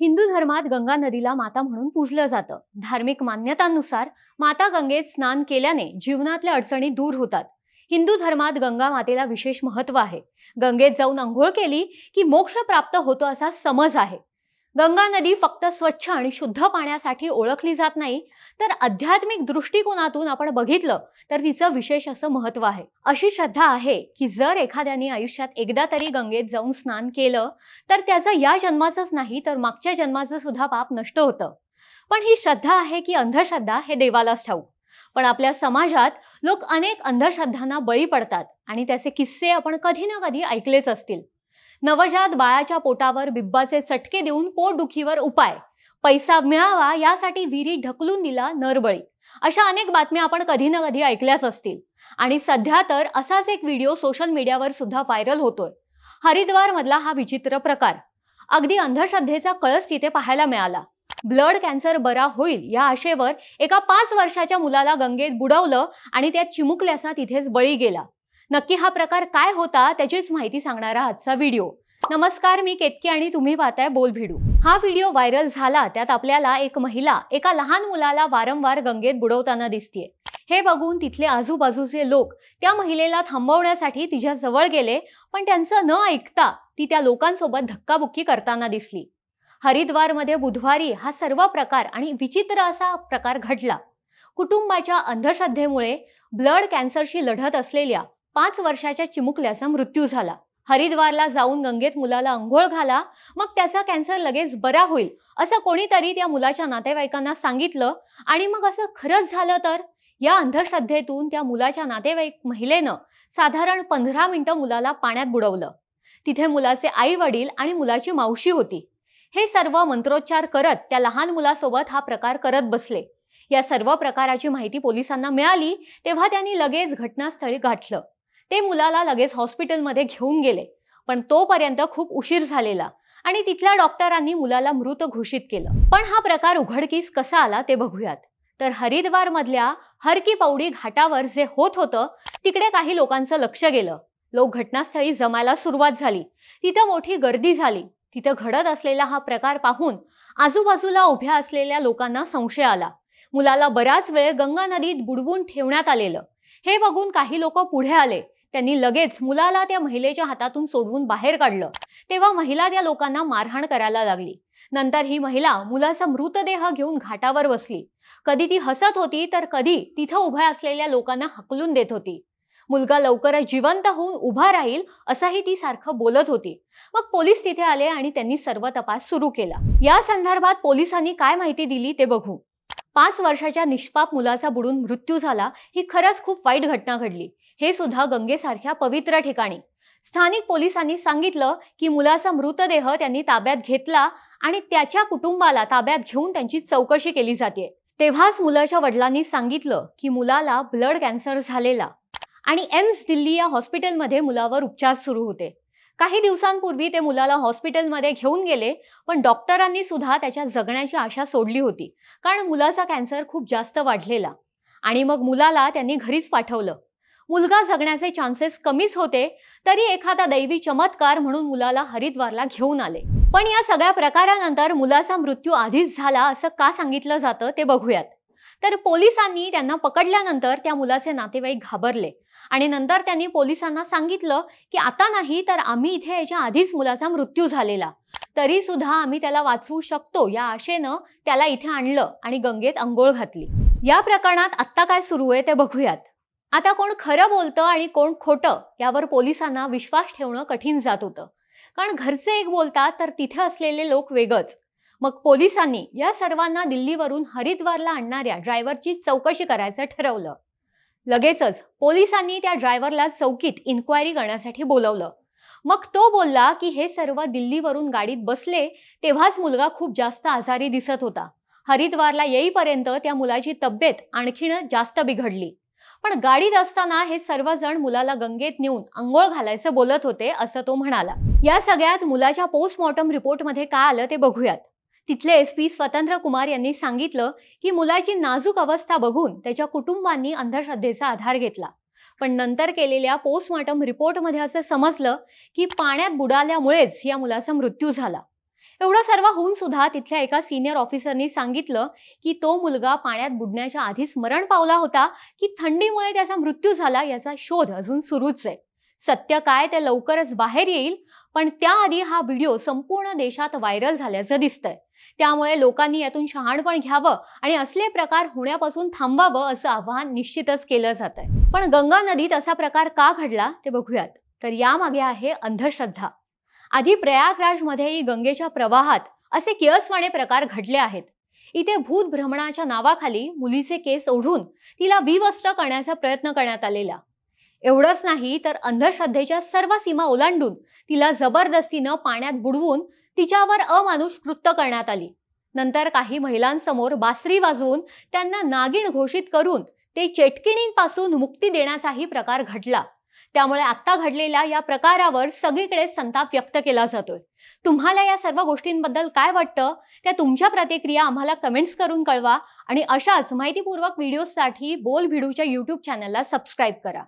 हिंदू धर्मात गंगा नदीला माता म्हणून पूजलं जातं. धार्मिक मान्यतांनुसार माता गंगेत स्नान केल्याने जीवनातल्या अडचणी दूर होतात. हिंदू धर्मात गंगा मातेला विशेष महत्त्व आहे. गंगेत जाऊन आंघोळ केली की मोक्ष प्राप्त होतो असा समज आहे. गंगा नदी फक्त स्वच्छ आणि शुद्ध पाण्यासाठी ओळखली जात नाही तर आध्यात्मिक दृष्टिकोनातून आपण बघितलं तर तिचं विशेष असं महत्त्व आहे. अशी श्रद्धा आहे की जर एखाद्याने आयुष्यात एकदा तरी गंगेत जाऊन स्नान केलं तर त्याचं या जन्माचंच नाही तर मागच्या जन्माचं सुद्धा पाप नष्ट होतं. पण ही श्रद्धा आहे की अंधश्रद्धा हे देवालाच ठाऊ पण आपल्या समाजात लोक अनेक अंधश्रद्धांना बळी पडतात आणि त्याचे किस्से आपण कधी ना कधी ऐकलेच असतील. नवजात बाळाच्या पोटावर बिब्बाचे चटके देऊन पोटदुखीवर उपाय. पैसा मिळावा यासाठी विहिरी ढकलून दिला नरबळी. अशा अनेक बातम्या आपण कधी ना कधी ऐकल्याच असतील. आणि सध्या तर असाच एक व्हिडिओ सोशल मीडियावर सुद्धा व्हायरल होतोय. हरिद्वार मधला हा विचित्र प्रकार. अगदी अंधश्रद्धेचा कळस तिथे पाहायला मिळाला. ब्लड कॅन्सर बरा होईल या आशेवर एका पाच वर्षाच्या मुलाला गंगेत बुडवलं आणि त्यात चिमुकल्याचा तिथेच बळी गेला. नक्की हा प्रकार काय होता त्याचीच माहिती सांगणारा आजचा व्हिडिओ नमस्कार मी केतकी आणि तुम्ही पाहताय बोल भिडू. हा व्हिडिओ व्हायरल झाला त्यात आपल्याला एक महिला एका लहान मुलाला वारंवार गंगेत बुडवताना दिसतीये. हे बघून तिथले आजूबाजूचे लोक त्या महिलेला थांबवण्यासाठी तिच्या जवळ गेले पण त्यांचं न ऐकता ती त्या लोकांसोबत धक्काबुक्की करताना दिसली. हरिद्वारमध्ये बुधवारी हा सर्व प्रकार आणि विचित्र असा प्रकार घडला. कुटुंबाच्या अंधश्रद्धेमुळे ब्लड कॅन्सरशी लढत असलेल्या पाच वर्षाच्या चिमुकल्याचा मृत्यू झाला. हरिद्वारला जाऊन गंगेत मुलाला अंघोळ घाला मग त्याचा कॅन्सर लगेच बरा होईल असं कोणीतरी त्या मुलाच्या नातेवाईकांना सांगितलं आणि मग असं खरंच झालं तर? या अंधश्रद्धेतून त्या मुलाच्या नातेवाईक महिलेनं साधारण पंधरा मिनिटं मुलाला पाण्यात बुडवलं. तिथे मुलाचे आई वडील आणि मुलाची मावशी होती. हे सर्व मंत्रोच्चार करत त्या लहान मुलासोबत हा प्रकार करत बसले. या सर्व प्रकाराची माहिती पोलिसांना मिळाली तेव्हा त्यांनी लगेच घटनास्थळी गाठलं. ते मुलाला लगेच हॉस्पिटलमध्ये घेऊन गेले. पण तोपर्यंत खूप उशीर झालेला आणि तिथल्या डॉक्टरांनी मुलाला मृत घोषित केलं. पण हा प्रकार उघडकीस कसा आला ते बघूयात. तर हरिद्वार मधल्या हरकी पौडी घाटावर जे होत होतं तिकडे काही लोकांचं लक्ष गेलं. लोक घटनास्थळी जमायला सुरुवात झाली. तिथं मोठी गर्दी झाली. तिथं घडत असलेला हा प्रकार पाहून आजूबाजूला उभ्या असलेल्या लोकांना संशय आला. मुलाला बराच वेळ गंगा नदीत बुडवून ठेवण्यात आलेलं. हे बघून काही लोक पुढे आले. त्यांनी लगेच मुलाला त्या महिलेच्या हातातून सोडवून बाहेर काढलं. तेव्हा महिला त्या लोकांना मारहाण करायला लागली. नंतर ही महिला मुलाचा मृतदेह घेऊन घाटावर बसली. कधी ती हसत होती तर कधी तिथं उभ्या असलेल्या लोकांना हकलून देत होती. मुलगा लवकरच जिवंत होऊन उभा राहील असंही ती सारखं बोलत होती. मग पोलीस तिथे आले आणि त्यांनी सर्व तपास सुरू केला. या संदर्भात पोलिसांनी काय माहिती दिली ते बघू. पाच वर्षाच्या निष्पाप मुलाचा बुडून मृत्यू झाला ही खरंच खूप वाईट घटना घडली. हे सुद्धा गंगेसारख्या पवित्र ठिकाणी. स्थानिक पोलिसांनी सांगितलं की मुलाचा मृतदेह त्यांनी ताब्यात घेतला आणि त्याच्या कुटुंबाला ताब्यात घेऊन त्यांची चौकशी केली जाते. तेव्हाच मुलाच्या वडिलांनी सांगितलं की मुलाला ब्लड कॅन्सर झालेला आणि एम्स दिल्ली या हॉस्पिटलमध्ये मुलावर उपचार सुरू होते. काही दिवसांपूर्वी ते मुलाला हॉस्पिटलमध्ये घेऊन गेले पण डॉक्टरांनी सुद्धा त्याच्या जगण्याची आशा सोडली होती कारण मुलाचा कॅन्सर खूप जास्त वाढलेला. आणि मग मुलाला त्यांनी घरीच पाठवलं. मुलगा जगण्याचे चान्सेस कमीच होते तरी एखादा दैवी चमत्कार म्हणून मुलाला हरिद्वारला घेऊन आले. पण या सगळ्या प्रकारानंतर मुलाचा मृत्यू आधीच झाला असं का सांगितलं जातं ते बघूयात. तर पोलिसांनी त्यांना पकडल्यानंतर त्या मुलाचे नातेवाईक घाबरले. आणि नंतर त्यांनी पोलिसांना सांगितलं की आता नाही तर आम्ही इथे याच्या आधीच मुलाचा मृत्यू झालेला. तरी सुद्धा आम्ही त्याला वाचवू शकतो. या आशेनं त्याला इथे आणलं आणि गंगेत अंघोळ घातली. या प्रकरणात आत्ता काय सुरू आहे ते बघूयात. आता कोण खरं बोलतं आणि कोण खोटं यावर पोलिसांना विश्वास ठेवणं कठीण जात होतं. कारण घरचे एक बोलतात तर तिथे असलेले लोक वेगळंच. मग पोलिसांनी या सर्वांना दिल्लीवरून हरिद्वारला आणणाऱ्या ड्रायव्हरची चौकशी करायचं ठरवलं. लगेचच पोलिसांनी त्या ड्रायव्हरला चौकीत इन्क्वायरी करण्यासाठी बोलवलं. मग तो बोलला की हे सर्व दिल्लीवरून गाडीत बसले तेव्हाच मुलगा खूप जास्त आजारी दिसत होता. हरिद्वारला येईपर्यंत त्या मुलाची तब्येत आणखीन जास्त बिघडली. पण गाडीत असताना हे सर्वजण मुलाला गंगेत नेऊन आंघोळ घालायचं बोलत होते असं तो म्हणाला. या सगळ्यात मुलाच्या पोस्टमॉर्टम रिपोर्टमध्ये काय आलं ते बघूयात. तिथले एस पी स्वतंत्र कुमार यांनी सांगितलं की मुलाची नाजूक अवस्था बघून त्याच्या कुटुंबांनी अंधश्रद्धेचा आधार घेतला. पण नंतर केलेल्या पोस्टमॉर्टम रिपोर्टमध्ये असं समजलं की पाण्यात बुडाल्यामुळेच या मुलाचा मृत्यू झाला. एवढं सर्व होऊन सुद्धा तिथल्या एका सिनियर ऑफिसरनी सांगितलं की तो मुलगा पाण्यात बुडण्याच्या आधीच मरण पावला होता की थंडीमुळे त्याचा मृत्यू झाला याचा शोध अजून सुरूच आहे. सत्य काय ते लवकरच बाहेर येईल. पण त्याआधी हा व्हिडिओ संपूर्ण देशात व्हायरल झाल्याचं दिसतंय. त्यामुळे लोकांनी यातून शहाणपण घ्यावं आणि असले प्रकार होण्यापासून थांबावं असं आव्हान निश्चितच केलं जात आहे पण गंगा नदीत असा प्रकार का घडला ते बघूयात. तर यामागे आहे अंधश्रद्धा. आधी प्रयागराजमध्येही गंगेच्या प्रवाहात असे किळसवाणे प्रकार घडले आहेत. इथे भूत भ्रमणाच्या नावाखाली मुलीचे केस ओढून तिला विवस्त्र करण्याचा प्रयत्न करण्यात आलेला. एवढंच नाही तर अंधश्रद्धेच्या सर्व सीमा ओलांडून तिला जबरदस्तीनं पाण्यात बुडवून तिच्यावर अमानुष कृत्य करण्यात आली. नंतर काही महिलांसमोर बासरी वाजवून त्यांना नागिण घोषित करून ते चेटकिणींपासून मुक्ती देण्याचाही प्रकार घडला. त्यामुळे आत्ता घडलेल्या या प्रकारावर सगळीकडे संताप व्यक्त केला जातोय. तुम्हाला या सर्व गोष्टींबद्दल काय वाटतं? त्या तुमच्या प्रतिक्रिया आम्हाला कमेंट्स करून कळवा आणि अशाच माहितीपूर्वक व्हिडिओजसाठी बोल भिडूच्या यूट्यूब चॅनलला सबस्क्राईब करा.